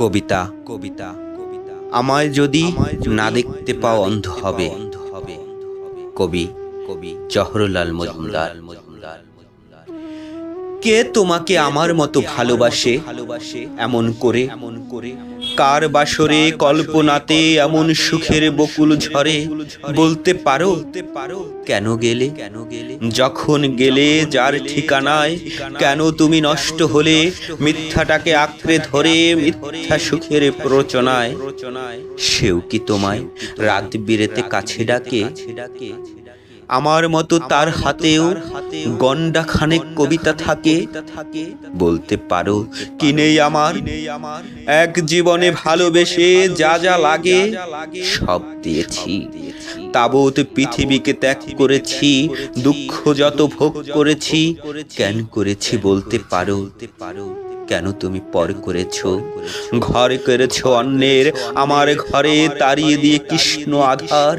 কবিতা কবিতা কবিতা। আমায় যদি না দেখতে পাও অন্ধ হবে কবি কবি জহরলাল মজুমদার। কে তোমাকে আমার মতো ভালোবাসে? ভালোবাসে? এমন করে এমন করে কার বাসরে কল্পনাতে এমন সুখের বকুল ঝরে? বলতে পারো? কেন গেলে? কেন গেলে? যখন গেলে যার ঠিকানায় কেন তুমি নষ্ট হলে? মিথ্যাটাকে আঁকড়ে ধরে মিথ্যা সুখের প্রচনায় সেও কি তোমায় রাত বিরেতে কাছে ডাকে? ডাকে? আমার মতো তার হাতেও গন্ডা খানেক কবিতা থাকে বলতে পারো কি নেই আমার এক জীবনে ভালোবেসে যা যা লাগে সব দিয়েছি। তাবৎ পৃথিবীকে ত্যাগ করেছি দুঃখ যত ভোগ করেছি কেন করেছি বলতে পারো পারো। কেন তুমি পর করেছ? ঘর করেছ অন্যের আমার ঘরে তাড়িয়ে দিয়ে কৃষ্ণ আধার।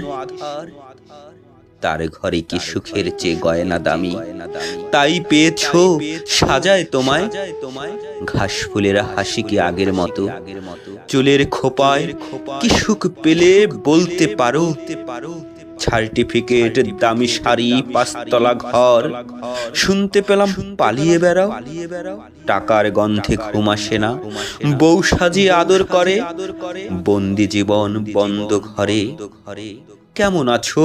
তার ঘরে কি সুখের চেয়ে গয়না দামি? তাই পেয়েছ? সাজায় তোমায়? ঘাস ফুলের হাসি কি আগের মতো? চুলের খোপায় কি সুখ পেলে বলতে পারো? সার্টিফিকেট দামি শাড়ি পাঁচতলা ঘর। শুনতে পেলাম পালিয়ে বেড়াও। টাকার গন্ধে ঘুম আসে না। বউ সাজিয়ে আদর করে। বন্দি জীবন বন্ধ ঘরে। ঘরে। কেমন আছো?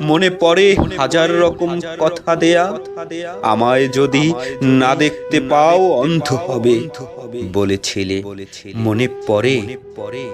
মনে পড়ে হাজার রকম কথা দেয়া। আমায় যদি না দেখতে পাও অন্ধ হবে বলেছিলে। মনে পড়ে পরে